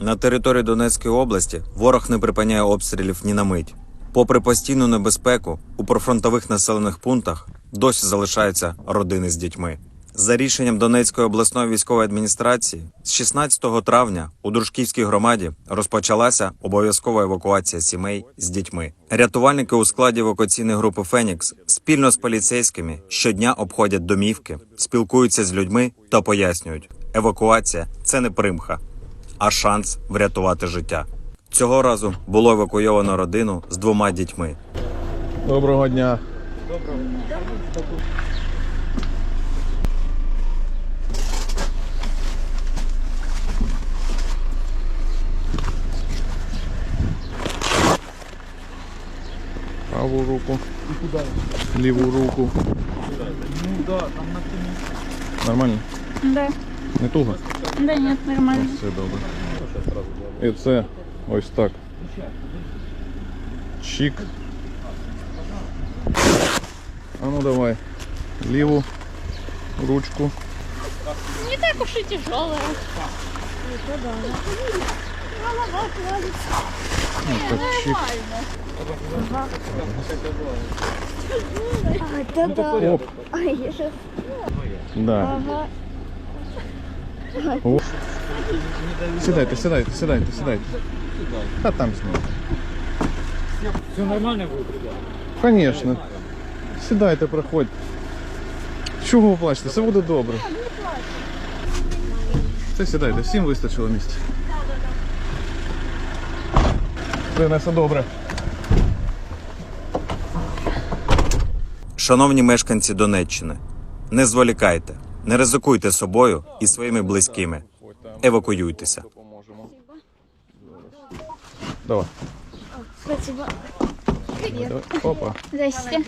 На території Донецької області ворог не припиняє обстрілів ні на мить. Попри постійну небезпеку, у прифронтових населених пунктах досі залишаються родини з дітьми. За рішенням Донецької обласної військової адміністрації, з 16 травня у Дружківській громаді розпочалася обов'язкова евакуація сімей з дітьми. Рятувальники у складі евакуаційної групи Фенікс спільно з поліцейськими щодня обходять домівки, спілкуються з людьми та пояснюють, евакуація це не примха, а шанс врятувати життя. Цього разу було евакуйовано родину з двома дітьми. Доброго дня. Доброго. Праву руку. Ліву руку. Нормально? Да, Не туго? Да нет, нормально. Все добре. І це ось так. Чик. А ну давай. Ліву ручку. Не так уж и тяжелая. Голова плавится. Ну, так, чик. Оп. Да. О. Сідайте, сідайте, сідайте, сідайте. Та там знову. Все нормально будет, ребят? Конечно. Сідайте, проходьте. Чого ви плачете? Все буде добре. Все сідайте, всім вистачило місця. Все, все добре. Шановні мешканці Донеччини, не зволікайте, не ризикуйте собою і своїми близькими. Евакуюйтеся. Давай. Спасибо. Давай. Опа. Здрасте.